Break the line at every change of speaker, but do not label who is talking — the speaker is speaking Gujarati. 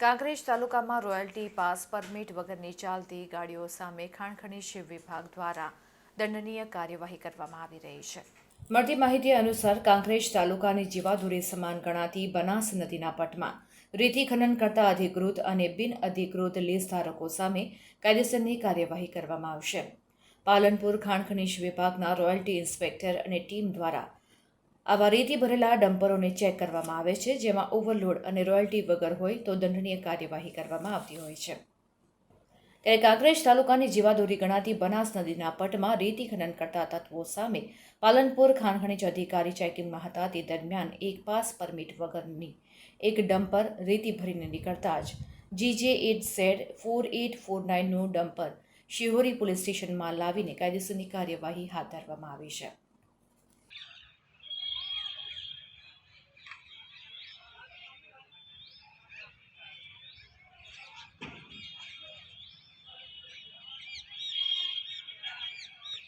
કાંકરેજ તાલુકામાં રોયલ્ટી પાસ પરમિટ વગરની ચાલતી ગાડીઓ સામે ખાણ વિભાગ દ્વારા દંડનીય કાર્યવાહી કરવામાં આવી રહી છે. મળતી માહિતી અનુસાર કાંકરેજ તાલુકાની જીવાધુરી સમાન ગણાતી બનાસ નદીના પટમાં રેતી ખનન કરતા અધિકૃત અને બિન અધિકૃત લીઝ ધારકો સામે કાયદેસરની કાર્યવાહી કરવામાં આવશે. પાલનપુર ખાણ વિભાગના રોયલ્ટી ઇન્સ્પેક્ટર અને ટીમ દ્વારા આવા રેતી ભરેલા ડમ્પરોને ચેક કરવામાં આવે છે, જેમાં ઓવરલોડ અને રોયલ્ટી વગર હોય તો દંડનીય કાર્યવાહી કરવામાં આવતી હોય છે. ત્યારે કાંકરેજ તાલુકાની જીવાદોરી ગણાતી બનાસ નદીના પટમાં રેતી ખનન કરતા તત્વો સામે પાલનપુર ખાણ ખનીજ અધિકારી ચેકિંગમાં હતા તે દરમિયાન એક પાસ પરમિટ વગરની એક ડમ્પર રેતી ભરીને નીકળતા જ GJ eight Z four eight four નાઇનનું dumper Shihori police સ્ટેશનમાં લાવીને કાયદેસરની કાર્યવાહી હાથ ધરવામાં આવી છે.